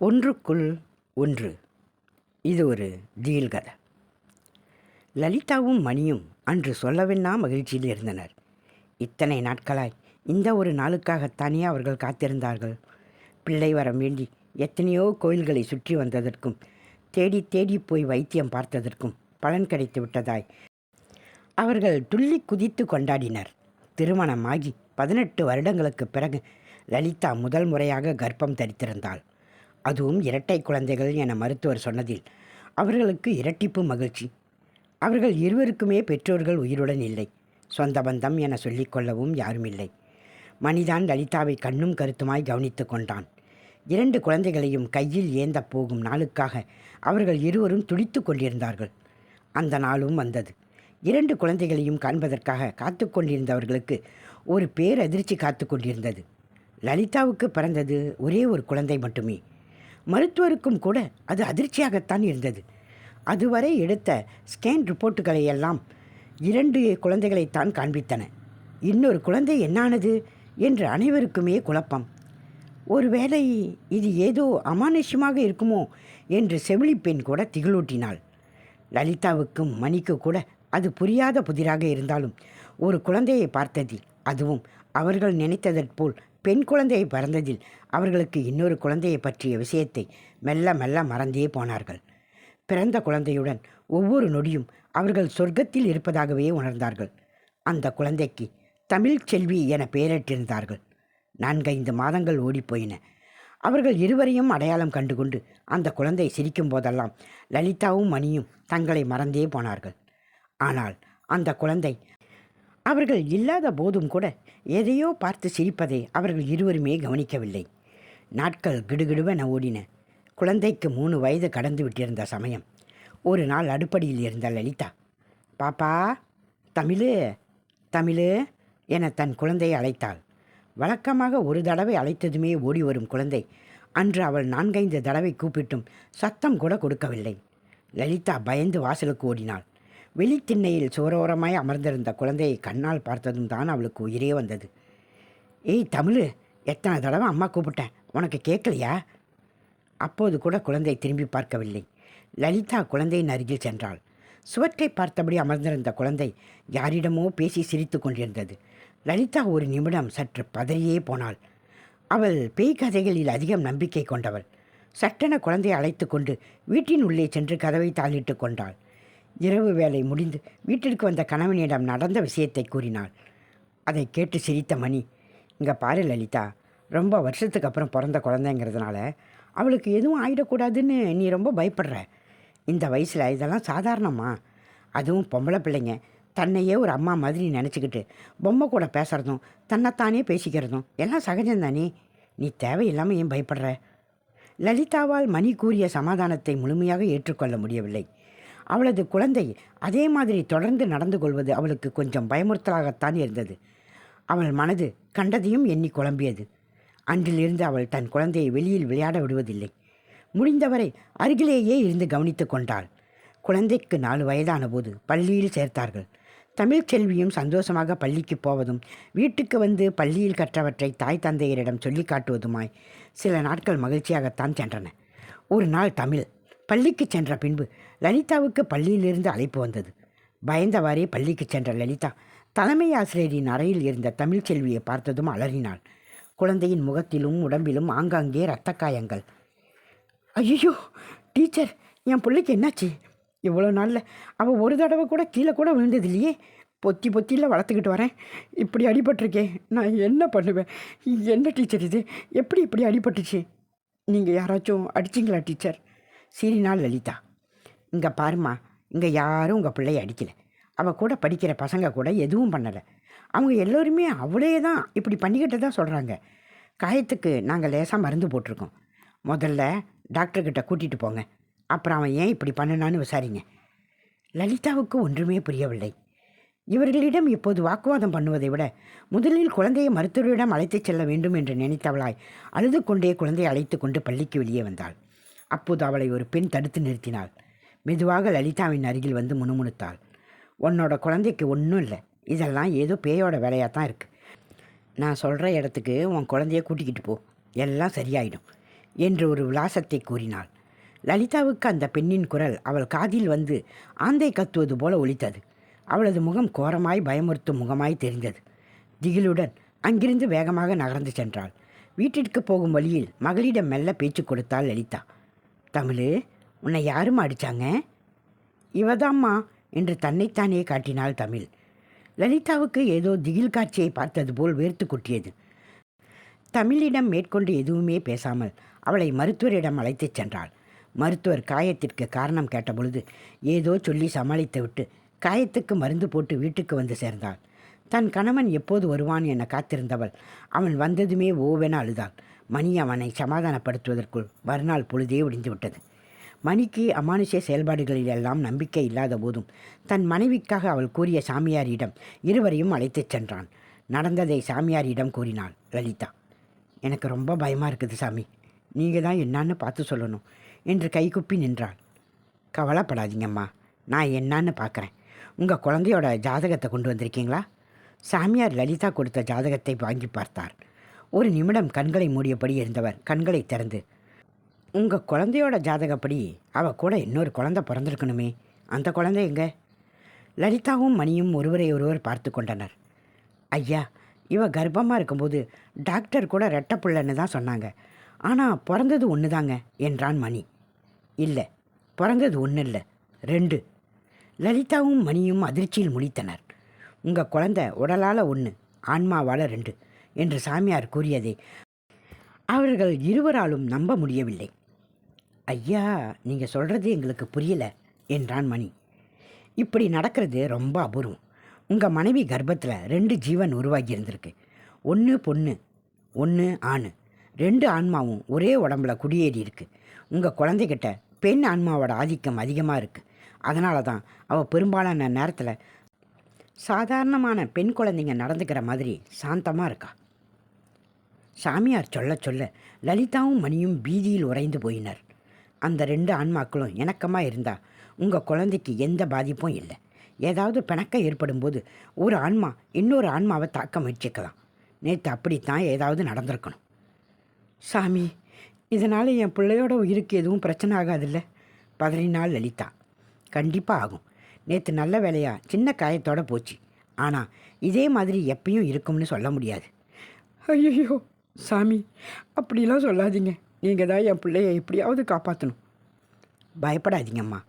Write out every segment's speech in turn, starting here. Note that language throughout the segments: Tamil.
ஒன்றுக்குள் ஒன்று. இது ஒரு திகில் கதை. லலிதாவும் மணியும் அன்று சொல்லவென்னா மகிழ்ச்சியில் இருந்தனர். இத்தனை நாட்களாய் இந்த ஒரு நாளுக்காகத்தானே அவர்கள் காத்திருந்தார்கள். பிள்ளை வரம் வேண்டி எத்தனையோ கோயில்களை சுற்றி வந்ததற்கும் தேடி தேடி போய் வைத்தியம் பார்த்ததற்கும் பலன் கிடைத்து விட்டதாய் அவர்கள் துள்ளி குதித்து கொண்டாடினர். திருமணமாகி பதினெட்டு வருடங்களுக்கு பிறகு லலிதா முதல் முறையாக கர்ப்பம் தரித்திருந்தாள். அதுவும் இரட்டை குழந்தைகள் என மருத்துவர் சொன்னதில் அவர்களுக்கு இரட்டிப்பு மகிழ்ச்சி. அவர்கள் இருவருக்குமே பெற்றோர்கள் உயிருடன் இல்லை. சொந்த பந்தம் என சொல்லிக்கொள்ளவும் யாரும் இல்லை மணிதான் லலிதாவை கண்ணும் கருத்துமாய் கவனித்து கொண்டான். இரண்டு குழந்தைகளையும் கையில் ஏந்த போகும் நாளுக்காக அவர்கள் இருவரும் துடித்து கொண்டிருந்தார்கள். அந்த நாளும் வந்தது. இரண்டு குழந்தைகளையும் காண்பதற்காக காத்து கொண்டிருந்தவர்களுக்கு ஒரு பேரதிர்ச்சி காத்து கொண்டிருந்தது. லலிதாவுக்கு பிறந்தது ஒரே ஒரு குழந்தை மட்டுமே. மருத்துவருக்கும் கூட அது அதிர்ச்சியாகத்தான் இருந்தது. அதுவரை எடுத்த ஸ்கேன் ரிப்போர்ட்டுகளை எல்லாம் இரண்டு குழந்தைகளைத்தான் காண்பித்தன. இன்னொரு குழந்தை என்னானது என்று அனைவருக்குமே குழப்பம். ஒருவேளை இது ஏதோ அமானுஷ்யமாக இருக்குமோ என்று செவிலி பெண் கூட திகிலூட்டினாள். லலிதாவுக்கும் மணிக்கு கூட அது புரியாத புதிராக இருந்தாலும் ஒரு குழந்தையை பார்த்ததில் அதுவும் அவர்கள் நினைத்ததற்போல் பெண் குழந்தையை பிறந்ததில் அவர்களுக்கு இன்னொரு குழந்தையை பற்றிய விஷயத்தை மெல்ல மெல்ல மறந்தே போனார்கள். பிறந்த குழந்தையுடன் ஒவ்வொரு நொடியும் அவர்கள் சொர்க்கத்தில் இருப்பதாகவே உணர்ந்தார்கள். அந்த குழந்தைக்கு தமிழ் செல்வி என பெயரிட்டிருந்தார்கள். நான்கைந்து மாதங்கள் ஓடிப்போயின. அவர்கள் இருவரையும் அடையாளம் கண்டுகொண்டு அந்த குழந்தை சிரிக்கும் போதெல்லாம் லலிதாவும் மணியும் தங்களை மறந்தே போனார்கள். ஆனால் அந்த குழந்தை அவர்கள் இல்லாத போதும் கூட எதையோ பார்த்து சிரிப்பதை அவர்கள் இருவருமே கவனிக்கவில்லை. நாட்கள் கிடுகிடுவென ஓடின. குழந்தைக்கு மூணு வயது கடந்து விட்டிருந்த சமயம். ஒரு நாள் அடுப்படியில் இருந்த லலிதா பாப்பா தமிழு தமிழு என தன் குழந்தையை அழைத்தாள். வழக்கமாக ஒரு தடவை அழைத்ததுமே ஓடி வரும் குழந்தை. அன்று அவள் நான்கைந்து தடவை கூப்பிட்டும் சத்தம் கூட கொடுக்கவில்லை. லலிதா பயந்து வாசலுக்கு ஓடினாள். வெளித்திண்ணையில் சோரோரமாய் அமர்ந்திருந்த குழந்தையை கண்ணால் பார்த்ததும் தான் அவளுக்கு உயிரே வந்தது. ஏய் தமிழு எத்தனை தடவை அம்மா கூப்பிட்டேன். உனக்கு கேட்கலையா அப்போது கூட குழந்தை திரும்பி பார்க்கவில்லை. லலிதா குழந்தையின் அருகில் சென்றாள். சுவற்றை பார்த்தபடி அமர்ந்திருந்த குழந்தை யாரிடமோ பேசி சிரித்து கொண்டிருந்தது. லலிதா ஒரு நிமிடம் சற்று பதறியே போனாள். அவள் பேய் கதைகளில் அதிகம் நம்பிக்கை கொண்டவள். சட்டென குழந்தையை அழைத்து கொண்டு வீட்டின் உள்ளே சென்று கதவை தாளிட்டு கொண்டாள். இரவு வேலை முடிந்து வீட்டிற்கு வந்த கணவனிடம் நடந்த விஷயத்தை கூறினாள். அதை கேட்டு சிரித்த மணி இங்கே பாரு லலிதா ரொம்ப வருஷத்துக்கு அப்புறம் பிறந்த குழந்தைங்கிறதுனால அவளுக்கு எதுவும் ஆகிடக்கூடாதுன்னு நீ ரொம்ப பயப்படுற. இந்த வயசில் இதெல்லாம் சாதாரணமா? அதுவும் பொம்பளை பிள்ளைங்க தன்னையே ஒரு அம்மா மாதிரி நினச்சிக்கிட்டு பொம்மை கூட பேசுகிறதும் தன்னைத்தானே பேசிக்கிறதும் எல்லாம் சகஜம்தானே? நீ தேவையில்லாமல் ஏன் பயப்படுற? லலிதாவால் மணி கூறிய சமாதானத்தை முழுமையாக ஏற்றுக்கொள்ள முடியவில்லை. அவளது குழந்தை அதே மாதிரி தொடர்ந்து நடந்து கொள்வது அவளுக்கு கொஞ்சம் பயமுறுத்தலாகத்தான் இருந்தது. அவள் மனது கண்டதையும் எண்ணி குழம்பியது. அன்றிலிருந்து அவள் தன் குழந்தையை வெளியில் விளையாட விடுவதில்லை. முடிந்தவரை அருகிலேயே இருந்து கவனித்து கொண்டாள். குழந்தைக்கு நாலு வயதான போது பள்ளியில் சேர்த்தார்கள். தமிழ்ச் செல்வியும் சந்தோஷமாக பள்ளிக்கு போவதும் வீட்டுக்கு வந்து பள்ளியில் கற்றவற்றை தாய் தந்தையரிடம் சொல்லி காட்டுவதுமாய் சில நாட்கள் மகிழ்ச்சியாகத்தான் சென்றன. ஒரு நாள் தமிழ் பள்ளிக்கு சென்ற பின்பு லலிதாவுக்கு பள்ளியிலிருந்து அழைப்பு வந்தது. பயந்தவாறே பள்ளிக்கு சென்ற லலிதா தலைமை ஆசிரியரின் அறையில் இருந்த தமிழ்ச்செல்வியை பார்த்ததும் அலறினாள். குழந்தையின் முகத்திலும் உடம்பிலும் ஆங்காங்கே இரத்த காயங்கள் ஐயோ டீச்சர் என் பிள்ளைக்கு என்னாச்சு? இவ்வளோ நாளில் அவள் ஒரு தடவை கூட கீழே கூட விழுந்தது இல்லையே பொத்தி பொத்தியில் வளர்த்துக்கிட்டு வரேன். இப்படி அடிபட்டிருக்கேன் நான் என்ன பண்ணுவேன்? என்ன டீச்சர் இது? எப்படி இப்படி அடிபட்டுச்சு? நீங்கள் யாராச்சும் அடிச்சிங்களா டீச்சர்? சீரினாள் லலிதா. இங்கே பாருமா இங்கே யாரும் உங்கள் பிள்ளைய அடிக்கலை. அவள் கூட படிக்கிற பசங்க கூட எதுவும் பண்ணலை. அவங்க எல்லோருமே அவளே தான் இப்படி பண்ணிக்கிட்டு தான் சொல்கிறாங்க காயத்துக்கு நாங்கள் லேசாக மருந்து போட்டிருக்கோம். முதல்ல டாக்டர்கிட்ட கூட்டிகிட்டு போங்க. அப்புறம் அவன் ஏன் இப்படி பண்ணினான்னு விசாரிங்க. லலிதாவுக்கு ஒன்றுமே புரியவில்லை. இவர்களிடம் இப்போது வாக்குவாதம் பண்ணுவதை விட முதலில் குழந்தையை மருத்துவரிடம் அழைத்துச் செல்ல வேண்டும் என்று நினைத்தவளாய் அழுது கொண்டே குழந்தையை அழைத்து கொண்டு பள்ளிக்கு வெளியே வந்தாள். அப்போது அவளை ஒரு பெண் தடுத்து நிறுத்தினாள். மெதுவாக லலிதாவின் அருகில் வந்து முணுமுணுத்தாள். உன்னோட குழந்தைக்கு ஒன்றும் இல்லை. இதெல்லாம் ஏதோ பேயோட வேலையாக தான் இருக்குது நான் சொல்கிற இடத்துக்கு உன் குழந்தைய கூட்டிக்கிட்டு போ. எல்லாம் சரியாயிடும் என்று ஒரு விலாசத்தை கூறினாள். லலிதாவுக்கு அந்த பெண்ணின் குரல் அவள் காதில் வந்து ஆந்தை கத்துவது போல ஒலித்தது. அவளது முகம் கோரமாய் பயமுறுத்தும் முகமாய் தெரிந்தது. திகிலுடன் அங்கிருந்து வேகமாக நகர்ந்து சென்றாள். வீட்டிற்கு போகும் வழியில் மகளிடம் மெல்ல பேச்சு கொடுத்தாள் லலிதா. தமிழு உன்னை யாரும் அடிச்சாங்க? இவதாம்மா என்று தன்னைத்தானே காட்டினாள் தமிழ். லலிதாவுக்கு ஏதோ திகில் காட்சியை பார்த்தது போல் வேர்த்து கொட்டியது. தமிழிடம் மேற்கொண்டு எதுவுமே பேசாமல் அவளை மருத்துவரிடம் அழைத்துச் சென்றாள். மருத்துவர் காயத்திற்கு காரணம் கேட்டபொழுது ஏதோ சொல்லி சமாளித்துவிட்டு காயத்துக்கு மருந்து போட்டு வீட்டுக்கு வந்து சேர்ந்தாள். தன் கணவன் எப்போது வருவான் என காத்திருந்தவள் அவன் வந்ததுமே ஓவென அழுதாள். மணி அவனை சமாதானப்படுத்துவதற்குள் மறுநாள் பொழுதே விடிந்துவிட்டது மணிக்கு அமானுஷ்ய செயல்பாடுகளில் எல்லாம் நம்பிக்கை இல்லாத போதும் தன் மனைவிக்காக அவள் கூறிய சாமியாரிடம் இருவரையும் அழைத்துச் சென்றான். நடந்ததை சாமியாரிடம் கூறினாள் லலிதா எனக்கு ரொம்ப பயமாக இருக்குது சாமி. நீங்கள் தான் என்னான்னு பார்த்து சொல்லணும் என்று கைகுப்பி நின்றாள். கவலைப்படாதீங்கம்மா நான் என்னான்னு பார்க்குறேன். உங்கள் குழந்தையோட ஜாதகத்தை கொண்டு வந்திருக்கீங்களா? சாமியார் லலிதா கொடுத்த ஜாதகத்தை வாங்கி பார்த்தார். ஒரு நிமிடம் கண்களை மூடியபடி இருந்தவர் கண்களை திறந்து உங்கள் குழந்தையோட ஜாதகப்படி அவ கூட இன்னொரு குழந்தை பிறந்திருக்கணுமே. அந்த குழந்தை எங்க? லலிதாவும் மணியும் ஒருவரை ஒருவர் பார்த்து கொண்டனர். ஐயா இவ கர்ப்பமாக இருக்கும்போது டாக்டர் கூட ரெட்டை பிள்ளைன்னு தான் சொன்னாங்க. ஆனால் பிறந்தது ஒன்று தாங்க என்றான் மணி. இல்லை பிறந்தது ஒன்று இல்லை ரெண்டு. லலிதாவும் மணியும் அதிர்ச்சியில் முடித்தனர் உங்கள் குழந்தை உடலால் ஒன்று ஆன்மாவால் ரெண்டு என்று சாமியார் கூறியதை அவர்கள் இருவராலும் நம்ப முடியவில்லை. ஐயா நீங்கள் சொல்கிறது எங்களுக்கு புரியலை என்றான் மணி. இப்படி நடக்கிறது ரொம்ப அபூர்வம். உங்கள் மனைவி கர்ப்பத்தில் ரெண்டு ஜீவன் உருவாகி இருந்திருக்கு. ஒன்று பொண்ணு ஒன்று ஆண். ரெண்டு ஆன்மாவும் ஒரே உடம்புல குடியேறி இருக்குது உங்கள் குழந்தைகிட்ட பெண் ஆன்மாவோட ஆதிக்கம் அதிகமாக இருக்குது அதனால தான் அவள் பெரும்பாலான நேரத்தில் சாதாரணமான பெண் குழந்தைங்க நடந்துக்கிற மாதிரி சாந்தமாக இருக்கா? சாமியார் சொல்ல சொல்ல லலிதாவும் மணியும் பீதியில் உறைந்து போயினர். அந்த ரெண்டு ஆன்மாக்களும் இணக்கமாக இருந்தால் உங்கள் குழந்தைக்கு எந்த பாதிப்பும் இல்லை. ஏதாவது பிணக்கம் ஏற்படும்போது ஒரு ஆன்மா இன்னொரு ஆன்மாவை தாக்க முயற்சிக்கலாம். நேற்று அப்படித்தான் ஏதாவது நடந்திருக்கணும். சாமி இதனால் என் பிள்ளையோட உயிருக்கு எதுவும் பிரச்சனை ஆகாதில்ல? பதறினாள் லலிதா. கண்டிப்பாக ஆகும். நேற்று நல்ல வேலையாக சின்ன காயத்தோட போச்சு. ஆனால் இதே மாதிரி எப்பயும் இருக்கும்னு சொல்ல முடியாது. ஐயோ சாமி அப்படிலாம் சொல்லாதீங்க. நீங்கள் தான் என் பிள்ளைய எப்படியாவது காப்பாற்றணும் பயப்படாதீங்கம்மா.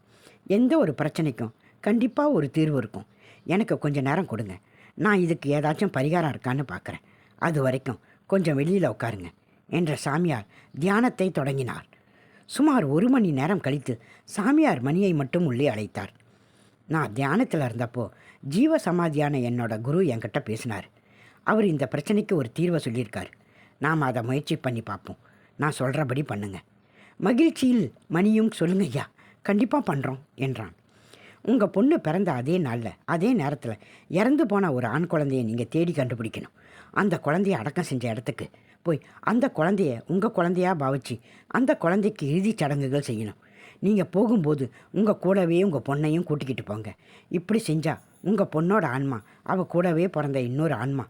எந்த ஒரு பிரச்சனைக்கும் கண்டிப்பாக ஒரு தீர்வு இருக்கும். எனக்கு கொஞ்சம் நேரம் கொடுங்க. நான் இதுக்கு ஏதாச்சும் பரிகாரம் இருக்கான்னு பார்க்குறேன் அது வரைக்கும் கொஞ்சம் வெளியில் உட்காருங்க என்ற சாமியார் தியானத்தை தொடங்கினார். சுமார் ஒரு மணி நேரம் கழித்து சாமியார் மணியை மட்டும் உள்ளே அழைத்தார். நான் தியானத்தில் இருந்தப்போ ஜீவ சமாதியான என்னோட குரு என்கிட்ட பேசினார். அவர் இந்த பிரச்சனைக்கு ஒரு தீர்வை சொல்லியிருக்கார். நாம் அதை முயற்சி பண்ணி பார்ப்போம். நான் சொல்கிறபடி பண்ணுங்க. மகிழ்ச்சியில் மணியும் சொல்லுங்க ஐயா கண்டிப்பாக பண்ணுறோம் என்றான். உங்கள் பொண்ணு பிறந்த அதே நாளில் அதே நேரத்தில் இறந்து போன ஒரு ஆண் குழந்தைய நீங்கள் தேடி கண்டுபிடிக்கணும். அந்த குழந்தைய அடக்கம் செஞ்ச இடத்துக்கு போய் அந்த குழந்தைய உங்கள் குழந்தையாக பாவிச்சு அந்த குழந்தைக்கு இறுதிச் சடங்குகள் செய்யணும். நீங்கள் போகும்போது உங்கள் கூடவே உங்கள் பொண்ணையும் கூட்டிக்கிட்டு போங்க. இப்படி செஞ்சால் உங்கள் பொண்ணோட ஆன்மா அவள் கூடவே பிறந்த இன்னொரு ஆன்மா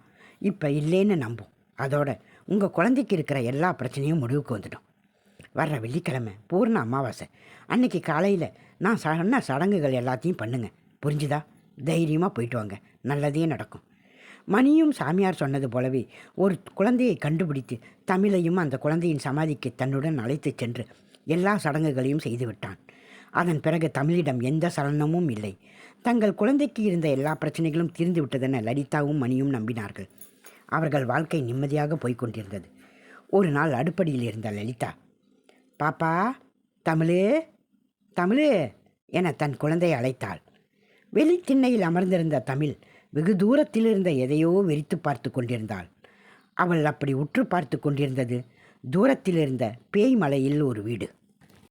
இப்போ இல்லைன்னு நம்பும். அதோட உங்கள் குழந்தைக்கு இருக்கிற எல்லா பிரச்சனையும் முடிவுக்கு வந்துடும். வர்ற வெள்ளிக்கிழமை பூர்ண அமாவாசை. அன்னைக்கு காலையில் நான் சொன்ன சடங்குகள் எல்லாத்தையும் பண்ணுங்கள் புரிஞ்சுதா? தைரியமாக போயிட்டு வாங்க. நல்லதே நடக்கும். மணியும் சாமியார் சொன்னது போலவே ஒரு குழந்தையை கண்டுபிடித்து தமிழையும் அந்த குழந்தையின் சமாதிக்கு தன்னுடன் அழைத்து சென்று எல்லா சடங்குகளையும் செய்துவிட்டான் அதன் பிறகு தமிழிடம் எந்த சலனமும் இல்லை. தங்கள் குழந்தைக்கு இருந்த எல்லா பிரச்சனைகளும் தீர்ந்து விட்டதென லலிதாவும் மணியும் நம்பினார்கள். அவர்கள் வாழ்க்கை நிம்மதியாக போய்கொண்டிருந்தது. ஒரு நாள் அடுப்படியில் இருந்த லலிதா பாப்பா தமிழு தமிழு என தன் குழந்தையை அழைத்தாள். வெளித்திண்ணையில் அமர்ந்திருந்த தமிழ் வெகு தூரத்தில் இருந்த எதையோ வெறித்து பார்த்து கொண்டிருந்தாள். அவள் அப்படி உற்று பார்த்து கொண்டிருந்தது தூரத்தில் இருந்த பேய் மலையில் ஒரு வீடு.